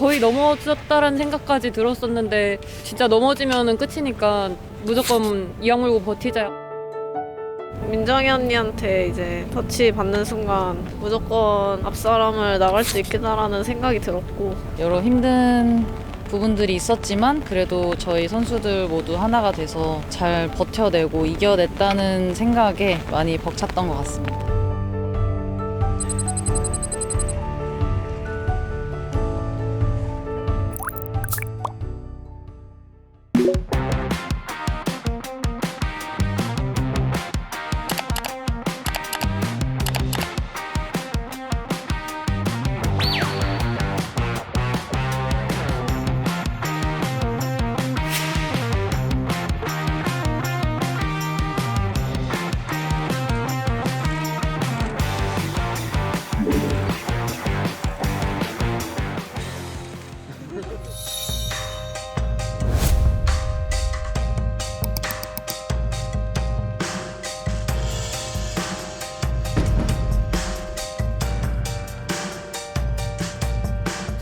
거의 넘어졌다라는 생각까지 들었었는데 진짜 넘어지면은 끝이니까 무조건 이악 물고 버티자. 민정이 언니한테 이제 터치 받는 순간 무조건 앞사람을 나갈 수 있겠다라는 생각이 들었고 여러 힘든 부분들이 있었지만 그래도 저희 선수들 모두 하나가 돼서 잘 버텨내고 이겨냈다는 생각에 많이 벅찼던 것 같습니다.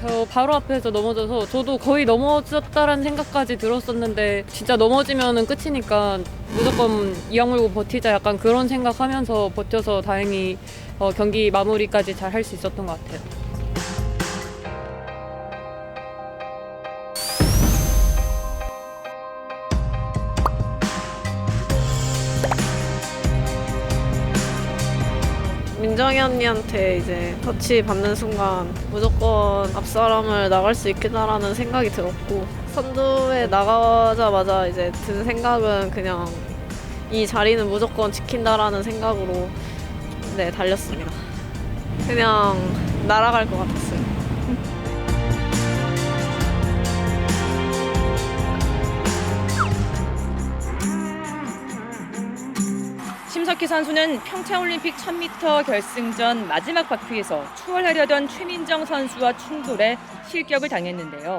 저 바로 앞에서 넘어져서 저도 거의 넘어졌다라는 생각까지 들었었는데 진짜 넘어지면은 끝이니까 무조건 이악 물고 버티자 약간 그런 생각하면서 버텨서 다행히 어, 경기 마무리까지 잘 할 수 있었던 것 같아요. 민정이 언니한테 이제 터치 받는 순간 무조건 앞사람을 나갈 수 있겠다라는 생각이 들었고 선두에 나가자마자 이제 든 생각은 그냥 이 자리는 무조건 지킨다라는 생각으로 네 달렸습니다. 그냥 날아갈 것 같았어요. 심석희 선수는 평창올림픽 1000m 결승전 마지막 바퀴에서 추월하려던 최민정 선수와 충돌해 실격을 당했는데요.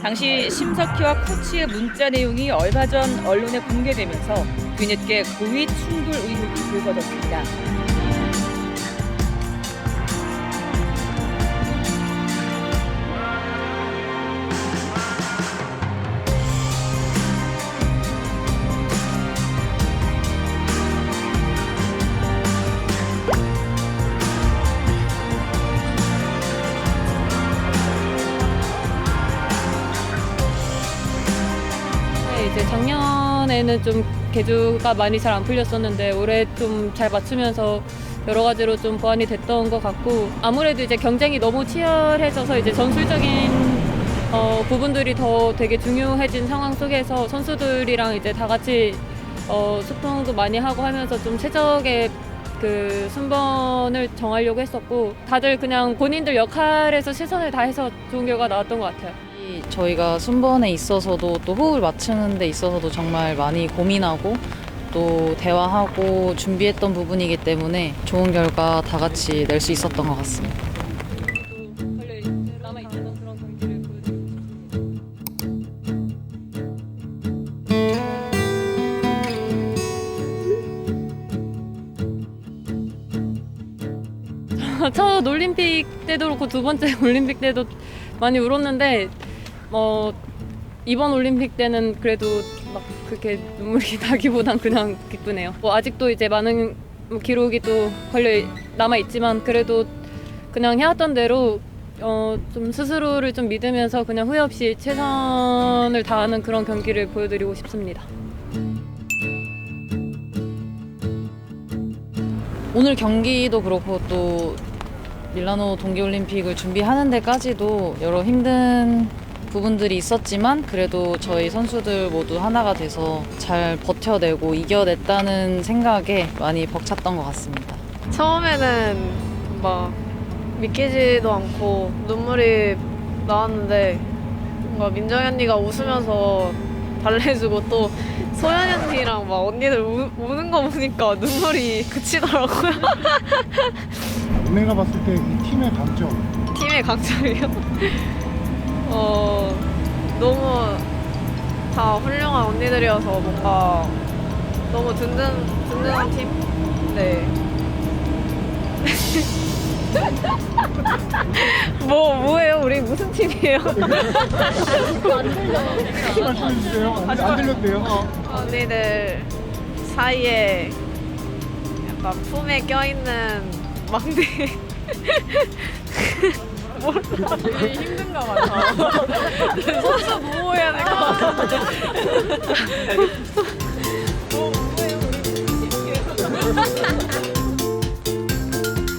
당시 심석희와 코치의 문자 내용이 얼마 전 언론에 공개되면서 뒤늦게 고의 충돌 의혹이 불거졌습니다. 작년에는 좀 개주가 많이 잘 안 풀렸었는데 올해 좀 잘 맞추면서 여러 가지로 좀 보완이 됐던 것 같고 아무래도 이제 경쟁이 너무 치열해져서 이제 전술적인 어, 부분들이 더 되게 중요해진 상황 속에서 선수들이랑 이제 다 같이 어, 소통도 많이 하고 하면서 좀 최적의 그 순번을 정하려고 했었고 다들 그냥 본인들 역할에서 최선을 다해서 좋은 결과 나왔던 것 같아요. 이 저희가 순번에 있어서도 또 호흡을 맞추는 데 있어서도 정말 많이 고민하고 또 대화하고 준비했던 부분이기 때문에 좋은 결과 다 같이 낼 수 있었던 것 같습니다. 첫 올림픽 때도 그렇고 두 번째 올림픽 때도 많이 울었는데 어 이번 올림픽 때는 그래도 막 그렇게 눈물이 나기보단 그냥 기쁘네요. 뭐 아직도 이제 많은 기록이 또 걸려 남아 있지만 그래도 그냥 해왔던 대로 어 좀 스스로를 좀 믿으면서 그냥 후회 없이 최선을 다하는 그런 경기를 보여드리고 싶습니다. 오늘 경기도 그렇고 또 밀라노 동계올림픽을 준비하는 데까지도 여러 힘든 부분들이 있었지만 그래도 저희 선수들 모두 하나가 돼서 잘 버텨내고 이겨냈다는 생각에 많이 벅찼던 것 같습니다. 처음에는 막 믿기지도 않고 눈물이 나왔는데 뭔가 민정이 언니가 웃으면서 달래주고 또 소연이 언니랑 막 언니들 우, 우는 거 보니까 눈물이 그치더라고요. 은혜가 봤을 때 이 팀의 강점 팀의 강점이요? 어, 다 훌륭한 언니들이어서 뭔가 너무 든든, 든든한 팀? 네. 뭐 뭐예요? 우리 무슨 팀이에요? 다시 말씀해 주세요. 안, 안 들렸대요. 언니들 사이에 약간 품에 껴있는 막내 되게 힘든가 봐요. 선수 보호해야 될 것 같아.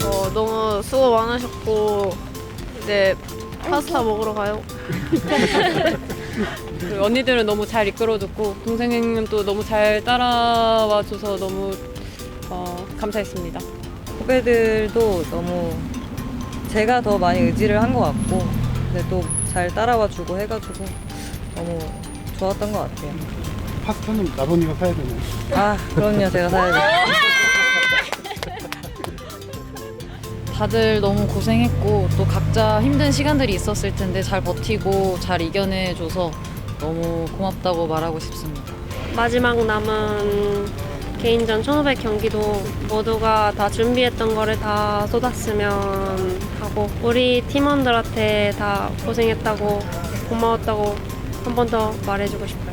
어, 너무 수고 많으셨고 이제 파스타 먹으러 가요. 그리고 언니들은 너무 잘 이끌어줬고 동생은 또 너무 잘 따라와줘서 너무 어, 감사했습니다. 후배들도 너무 제가 더 많이 의지를 한 것 같고 근데 또 잘 따라와 주고 해가지고 너무 좋았던 것 같아요. 파스타는 나선이가 사야 되나요? 아 그럼요 제가 사야죠. 다들 너무 고생했고 또 각자 힘든 시간들이 있었을 텐데 잘 버티고 잘 이겨내줘서 너무 고맙다고 말하고 싶습니다. 마지막 남은 개인전 1500 경기도 모두가 다 준비했던 거를 다 쏟았으면 하고 우리 팀원들한테 다 고생했다고 고마웠다고 한 번 더 말해주고 싶어요.